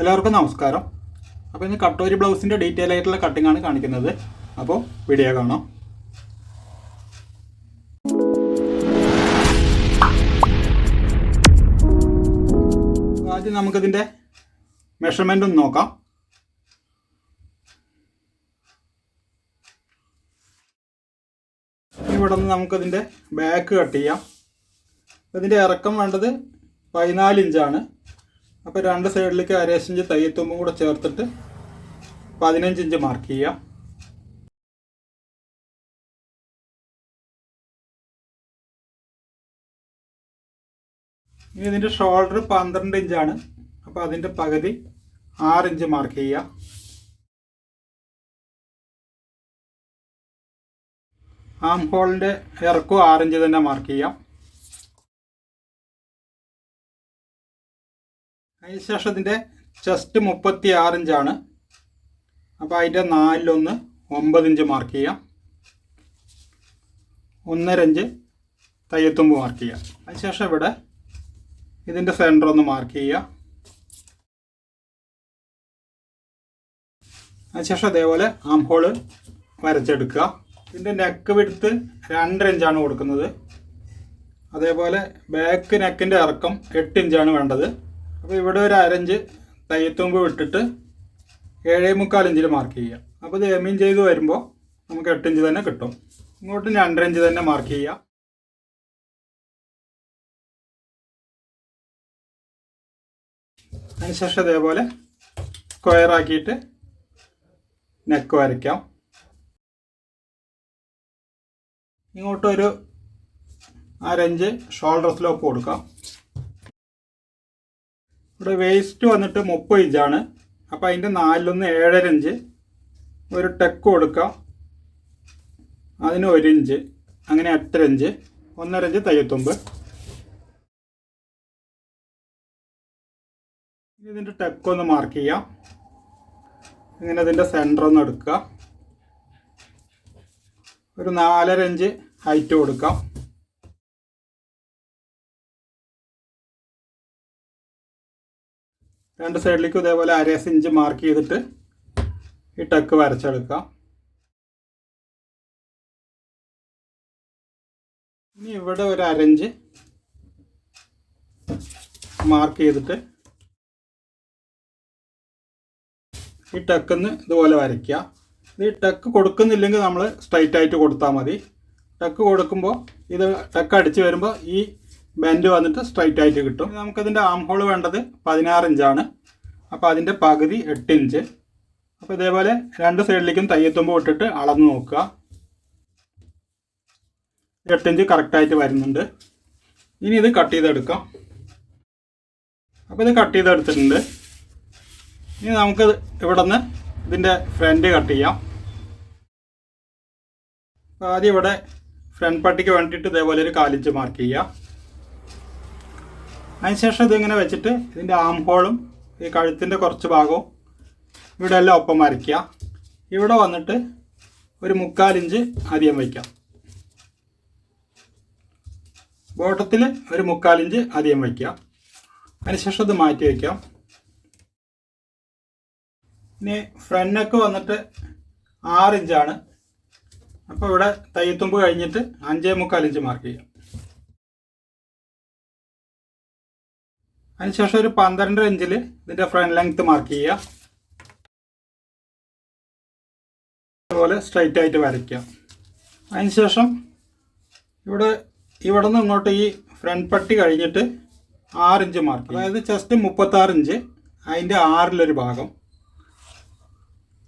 എല്ലാവർക്കും നമസ്കാരം. അപ്പോൾ ഇന്ന് കട്ടോരി ബ്ലൗസിന്റെ ഡീറ്റെയിൽ ആയിട്ടുള്ള കട്ടിംഗ് ആണ് കാണിക്കുന്നത്. അപ്പോൾ വീഡിയോ കാണാം. ആദ്യം നമുക്കിതിന്റെ മെഷർമെന്റ് ഒന്ന് നോക്കാം. ഇവിടെ നിന്ന് നമുക്കതിന്റെ ബാക്ക് കട്ട് ചെയ്യാം. ഇതിന്റെ ഇറക്കം വേണ്ടത് പതിനാല് ഇഞ്ചാണ്. അപ്പോൾ രണ്ട് സൈഡിലേക്ക് അരേശ് ഇഞ്ച് തയ്യത്തുമ്പും കൂടെ ചേർത്തിട്ട് പതിനഞ്ച് ഇഞ്ച് മാർക്ക് ചെയ്യാം. ഇനി ഇതിന്റെ ഷോൾഡർ പന്ത്രണ്ട് ഇഞ്ചാണ് അപ്പോൾ അതിന്റെ പകുതി ആറ് ഇഞ്ച് മാർക്ക് ചെയ്യാം. ആം ഹോളിന്റെ ഇറക്കും ആറ് ഇഞ്ച് തന്നെ മാർക്ക് ചെയ്യാം. അതിനുശേഷം ഇതിന്റെ ചെസ്റ്റ് മുപ്പത്തി ആറ് ഇഞ്ചാണ്. അപ്പോൾ അതിന്റെ നാലിലൊന്ന് ഒമ്പത് ഇഞ്ച് മാർക്ക് ചെയ്യാം. ഒന്നര ഇഞ്ച് തയ്യത്തുമ്പ് മാർക്ക് ചെയ്യാം. അതിനുശേഷം ഇവിടെ ഇതിന്റെ സെന്റർ ഒന്ന് മാർക്ക് ചെയ്യുക. അതിനുശേഷം അതേപോലെ ആം ഹോൾ വരച്ചെടുക്കുക. ഇതിന്റെ നെക്ക് വിടുത്ത് രണ്ടര ഇഞ്ചാണ് കൊടുക്കുന്നത്. അതേപോലെ ബാക്ക് നെക്കിന്റെ ഇറക്കം എട്ട് ഇഞ്ചാണ് വേണ്ടത്. അപ്പോൾ ഇവിടെ ഒരു അരഞ്ച് തയ്യത്തുമ്പ് വിട്ടിട്ട് ഏഴേ മുക്കാൽ ഇഞ്ചിൽ മാർക്ക് ചെയ്യുക. അപ്പോൾ ഇത് എമീൻ ചെയ്ത് വരുമ്പോൾ നമുക്ക് എട്ട് ഇഞ്ച് തന്നെ കിട്ടും. ഇങ്ങോട്ട് രണ്ടര ഇഞ്ച് തന്നെ മാർക്ക് ചെയ്യുക. അതിനുശേഷം ഇതേപോലെ സ്ക്വയർ ആക്കിയിട്ട് നെക്ക് വരയ്ക്കാം. ഇങ്ങോട്ടൊരു അരഞ്ച് ഷോൾഡർ സ്ലോപ്പ് കൊടുക്കാം. ഇവിടെ വേസ്റ്റ് വന്നിട്ട് മുപ്പത് ഇഞ്ചാണ് അപ്പോൾ അതിന്റെ നാലിലൊന്ന് ഏഴര ഇഞ്ച് ഒരു ടെക്ക് കൊടുക്കാം. അതിന് ഒരു ഇഞ്ച് അങ്ങനെ എട്ടര ഇഞ്ച് ഒന്നര ഇഞ്ച് തയ്യത്തുമ്പ് ഇതിന്റെ ടെക്ക് ഒന്ന് മാർക്ക് ചെയ്യാം. ഇങ്ങനെ ഇതിന്റെ സെന്റർ ഒന്ന് എടുക്കുക ഒരു നാലര ഇഞ്ച് ഹൈറ്റ് കൊടുക്കാം. രണ്ട് സൈഡിലേക്കും ഇതേപോലെ അരേസ് ഇഞ്ച് മാർക്ക് ചെയ്തിട്ട് ഈ ടക്ക് വരച്ചെടുക്കാം ഇനി ഇവിടെ ഒരു അരഞ്ച് മാർക്ക് ചെയ്തിട്ട് ഈ ടക്കിന്ന് ഇതുപോലെ വരയ്ക്കുക. ഈ ടക്ക് കൊടുക്കുന്നില്ലെങ്കിൽ നമ്മൾ സ്ട്രൈറ്റ് ആയിട്ട് കൊടുത്താൽ മതി. ടക്ക് കൊടുക്കുമ്പോൾ ഇത് ടക്ക് അടിച്ച് വരുമ്പോൾ ഈ ബെൻഡ് വന്നിട്ട് സ്ട്രൈറ്റ് ആയിട്ട് കിട്ടും. നമുക്കതിന്റെ ആം ഹോൾ വേണ്ടത് പതിനാറ് ഇഞ്ചാണ് അപ്പോൾ അതിന്റെ പകുതി എട്ട് ഇഞ്ച് അപ്പോൾ ഇതേപോലെ രണ്ട് സൈഡിലേക്കും തയ്യത്തുമ്പോൾ ഇട്ടിട്ട് അളന്ന് നോക്കുക. എട്ട് ഇഞ്ച് കറക്റ്റായിട്ട് വരുന്നുണ്ട്. ഇനി ഇത് കട്ട് ചെയ്തെടുക്കാം. അപ്പോൾ ഇത് കട്ട് ചെയ്തെടുത്തിട്ടുണ്ട്. ഇനി നമുക്ക് ഇവിടെ നിന്ന് ഇതിന്റെ ഫ്രണ്ട് കട്ട് ചെയ്യാം. ആദ്യം ഇവിടെ ഫ്രണ്ട് പട്ടിക്ക് വേണ്ടിയിട്ട് ഇതേപോലെ ഒരു കാലിഞ്ച് മാർക്ക് ചെയ്യാം അതിനുശേഷം ഇതിങ്ങനെ വെച്ചിട്ട് ഇതിന്റെ ആം ഹോളും ഈ കഴുത്തിന്റെ കുറച്ച് ഭാഗവും ഇവിടെ എല്ലാം ഒപ്പം വരയ്ക്കുക ഇവിടെ വന്നിട്ട് ഒരു മുക്കാലിഞ്ച് അധികം വയ്ക്കാം. ബോട്ടത്തിൽ ഒരു മുക്കാലിഞ്ച് അധികം വയ്ക്കുക. അതിനുശേഷം ഇത് മാറ്റി വയ്ക്കാം. ഇനി ഫ്രണ്ട് വന്നിട്ട് ആറ് ഇഞ്ചാണ്. അപ്പോൾ ഇവിടെ തയ്യത്തുമ്പ് കഴിഞ്ഞിട്ട് അഞ്ചേ മുക്കാൽ ഇഞ്ച് മാർക്ക് ചെയ്യാം. അതിനുശേഷം ഒരു പന്ത്രണ്ട് ഇഞ്ചിൽ ഇതിന്റെ ഫ്രണ്ട് ലെങ്ത് മാർക്ക് ചെയ്യുക. അതുപോലെ സ്ട്രൈറ്റ് ആയിട്ട് വരയ്ക്കുക. അതിനുശേഷം ഇവിടെ ഇവിടെ നിന്ന് ഇങ്ങോട്ട് ഈ ഫ്രണ്ട് പട്ടി കഴിഞ്ഞിട്ട് ആറ് ഇഞ്ച് മാർക്ക് അതായത് ജസ്റ്റ് മുപ്പത്താറ് ഇഞ്ച് അതിന്റെ ആറിലൊരു ഭാഗം.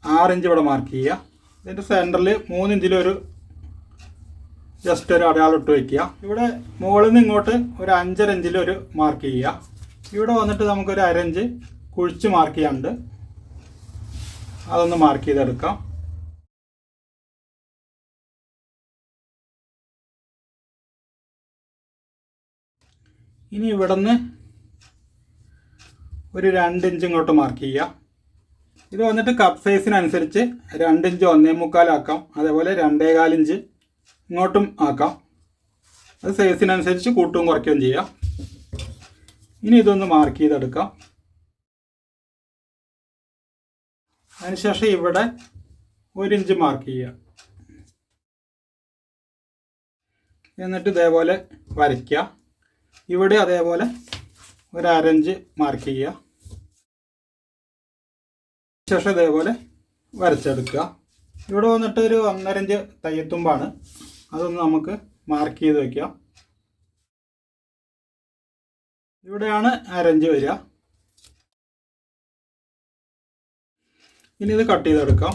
ആറ് ഇഞ്ച് ഇവിടെ മാർക്ക് ചെയ്യുക. ഇതിന്റെ സെന്ററിൽ മൂന്നിഞ്ചിലൊരു ജസ്റ്റ് ഒരു അടയാളം ഇട്ട് വയ്ക്കുക. ഇവിടെ മുകളിൽ നിന്ന് ഇങ്ങോട്ട് ഒരു അഞ്ചര ഇഞ്ചിലൊരു മാർക്ക് ചെയ്യുക. ഇവിടെ വന്നിട്ട് നമുക്കൊരു അരഞ്ച് കുഴിച്ച് മാർക്ക് ചെയ്യാനുണ്ട്. അതൊന്ന് മാർക്ക് ചെയ്തെടുക്കാം. ഇനി ഇവിടെ നിന്ന് ഒരു രണ്ട് ഇഞ്ച് ഇങ്ങോട്ട് മാർക്ക് ചെയ്യുക. ഇത് വന്നിട്ട് കപ്പ് സൈസിനനുസരിച്ച് രണ്ട് ഇഞ്ച് ഒന്നേ മുക്കാലാക്കാം അതേപോലെ രണ്ടേകാലിഞ്ച് ഇങ്ങോട്ടും ആക്കാം. അത് സൈസിനനുസരിച്ച് കൂട്ടും കുറയ്ക്കുകയും ചെയ്യാം. ഇനി ഇതൊന്ന് മാർക്ക് ചെയ്തെടുക്കാം. അതിനുശേഷം ഇവിടെ ഒരു ഇഞ്ച് മാർക്ക് ചെയ്യുക. എന്നിട്ട് ഇതേപോലെ വരയ്ക്കുക. ഇവിടെ അതേപോലെ ഒരു അരഞ്ച് മാർക്ക് ചെയ്യുക. ശേഷം ഇതേപോലെ വരച്ചെടുക്കുക. ഇവിടെ വന്നിട്ട് ഒരു ഒന്നരഞ്ച് തയ്യത്തുമ്പാണ്. അതൊന്ന് നമുക്ക് മാർക്ക് ചെയ്ത് വയ്ക്കാം ഇവിടെയാണ് അരഞ്ച് വരിക. ഇനി ഇത് കട്ട് ചെയ്തെടുക്കാം.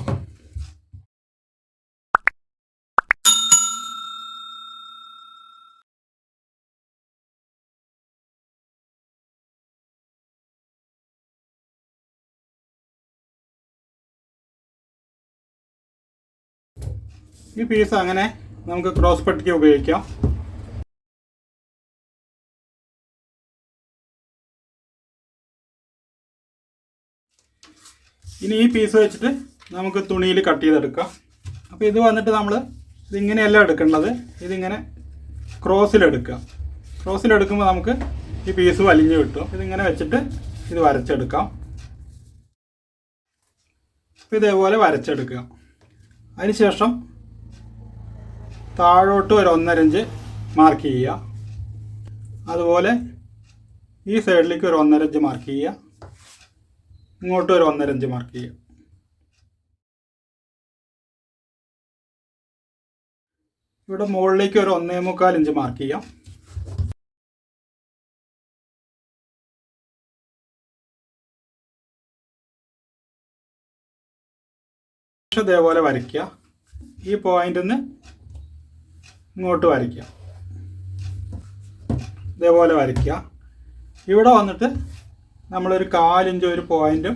ഈ പീസ് അങ്ങനെ നമുക്ക് ക്രോസ് പട്ടിക്ക് ഉപയോഗിക്കാം. ഇനി ഈ പീസ് വെച്ചിട്ട് നമുക്ക് തുണിയിൽ കട്ട് ചെയ്തെടുക്കാം. അപ്പോൾ ഇത് വന്നിട്ട് നമ്മൾ ഇതിങ്ങനെയല്ല എടുക്കേണ്ടത്. ഇതിങ്ങനെ ക്രോസിലെടുക്കുക ക്രോസിലെടുക്കുമ്പോൾ നമുക്ക് ഈ പീസ് വലിഞ്ഞു കിട്ടും. ഇതിങ്ങനെ വെച്ചിട്ട് ഇത് വരച്ചെടുക്കാം. ഇതേപോലെ വരച്ചെടുക്കുക. അതിനുശേഷം താഴോട്ട് ഒരു ഒന്നരഞ്ച് മാർക്ക് ചെയ്യുക. അതുപോലെ ഈ സൈഡിലേക്ക് ഒരു ഒന്നരഞ്ച് മാർക്ക് ചെയ്യുക. ഇങ്ങോട്ട് ഒരു ഒന്നരഞ്ച് മാർക്ക് ചെയ്യുക ഇവിടെ മുകളിലേക്ക് ഒരു ഒന്നേ മുക്കാൽ ഇഞ്ച് മാർക്ക് ചെയ്യാം. ഇതേപോലെ വരയ്ക്കുക. ഈ പോയിന്റിൽ നിന്ന് ഇങ്ങോട്ട് വരയ്ക്കുക. ഇതേപോലെ വരയ്ക്കുക. ഇവിടെ വന്നിട്ട് നമ്മളൊരു കാലിഞ്ച് ഒരു പോയിന്റും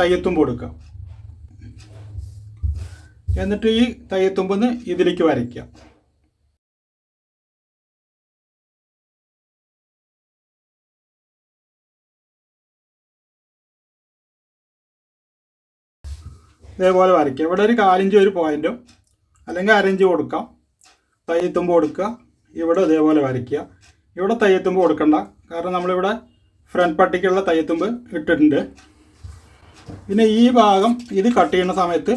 തയ്യത്തുമ്പ് കൊടുക്കുക. എന്നിട്ട് ഈ തയ്യത്തുമ്പ് ഇതിലേക്ക് വരയ്ക്കുക. ഇതേപോലെ വരയ്ക്കുക. ഇവിടെ ഒരു കാലിഞ്ച് ഒരു പോയിന്റും അല്ലെങ്കിൽ അരഞ്ച് കൊടുക്കാം. തയ്യത്തുമ്പ് കൊടുക്കുക. ഇവിടെ ഇതേപോലെ വരയ്ക്കുക. ഇവിടെ തയ്യത്തുമ്പ് കൊടുക്കണ്ട. കാരണം നമ്മളിവിടെ ഫ്രണ്ട് പട്ടിക്കുള്ള തയ്യത്തുമ്പ് ഇട്ടിട്ടുണ്ട്. പിന്നെ ഈ ഭാഗം ഇത് കട്ട് ചെയ്യുന്ന സമയത്ത്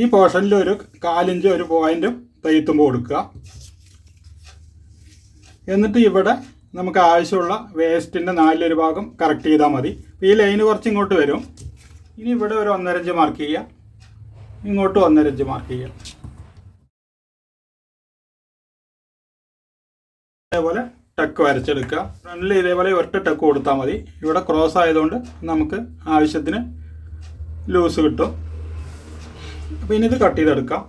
ഈ പോർഷനിൽ ഒരു കാലിഞ്ച് ഒരു പോയിന്റും തയ്യത്തുമ്പ് കൊടുക്കുക. എന്നിട്ട് ഇവിടെ നമുക്ക് ആവശ്യമുള്ള വേസ്റ്റിന്റെ നാലിലൊരു ഭാഗം കറക്റ്റ് ചെയ്താൽ മതി. ഈ ലൈന് കുറച്ച് ഇങ്ങോട്ട് വരും. ഇനി ഇവിടെ ഒരു ഒന്നരഞ്ച് മാർക്ക് ചെയ്യുക. ഇങ്ങോട്ട് ഒന്നരഞ്ച് മാർക്ക് ചെയ്യുക. അതേപോലെ ടക്ക് വരച്ചെടുക്കുക. ഫ്രണ്ടിൽ ഇതേപോലെ ഒറ്റ ടക്ക് കൊടുത്താൽ മതി. ഇവിടെ ക്രോസ് ആയതുകൊണ്ട് നമുക്ക് ആവശ്യത്തിന് ലൂസ് കിട്ടും. അപ്പോൾ ഇനി ഇത് കട്ട് ചെയ്തെടുക്കാം.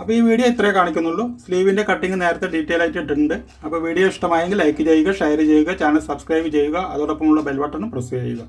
അപ്പോൾ ഈ വീഡിയോ ഇത്രേ കാണിക്കുന്നുള്ളൂ. സ്ലീവിന്റെ കട്ടിങ് നേരത്തെ ഡീറ്റെയിൽ ആയിട്ട് ഇട്ടിട്ടുണ്ട്. അപ്പോൾ വീഡിയോ ഇഷ്ടമായെങ്കിൽ ലൈക്ക് ചെയ്യുക ഷെയർ ചെയ്യുക ചാനൽ സബ്സ്ക്രൈബ് ചെയ്യുക. അതോടൊപ്പമുള്ള ബെൽ ബട്ടണും പ്രസ് ചെയ്യുക.